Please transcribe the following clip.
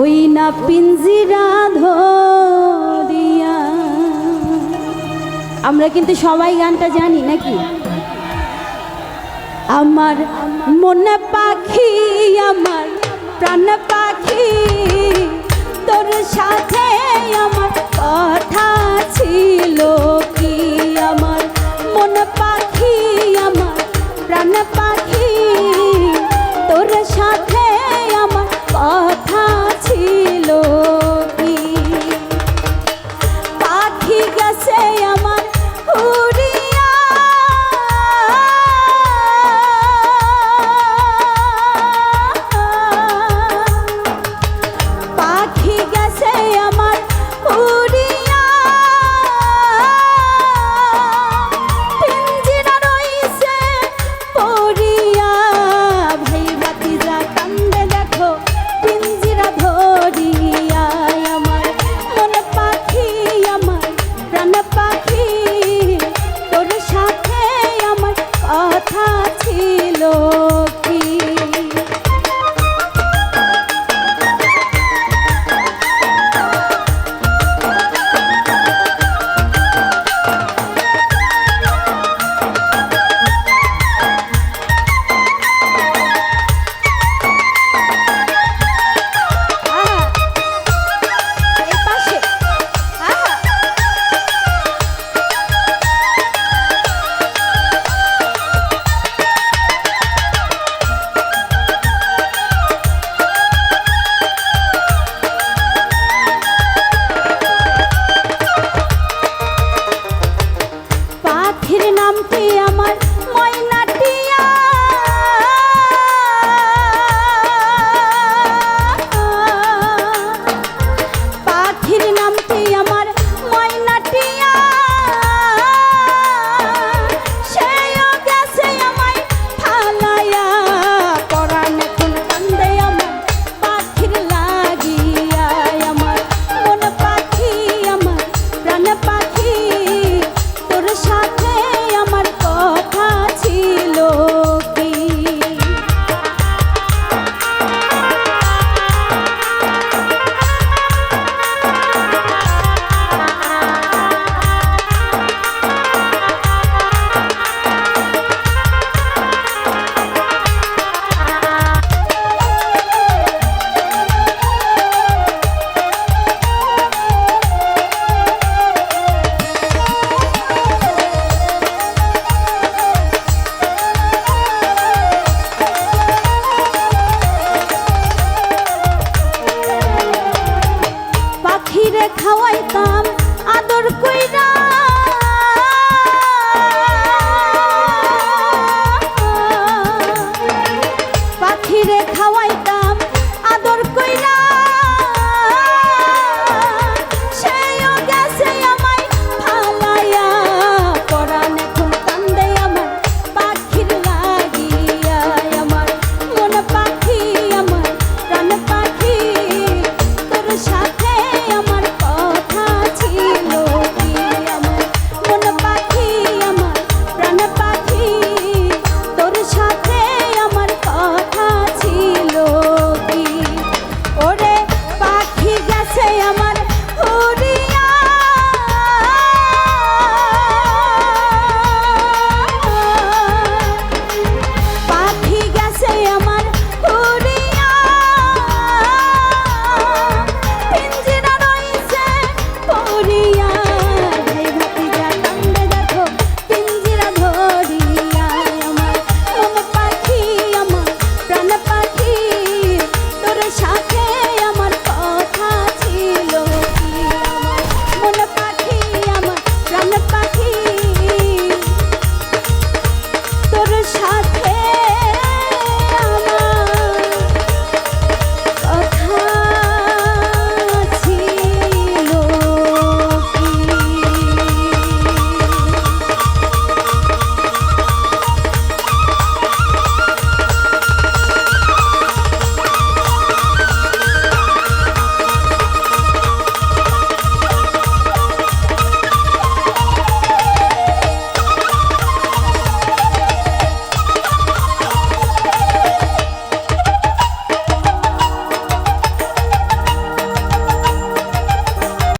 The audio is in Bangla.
ওই না পিঞ্জিরা ধরিয়া। আমরা কিন্তু সবাই গানটা জানি নাকি? আমার মনে পাখি, আমার প্রাণ পাখি, তোর সাথে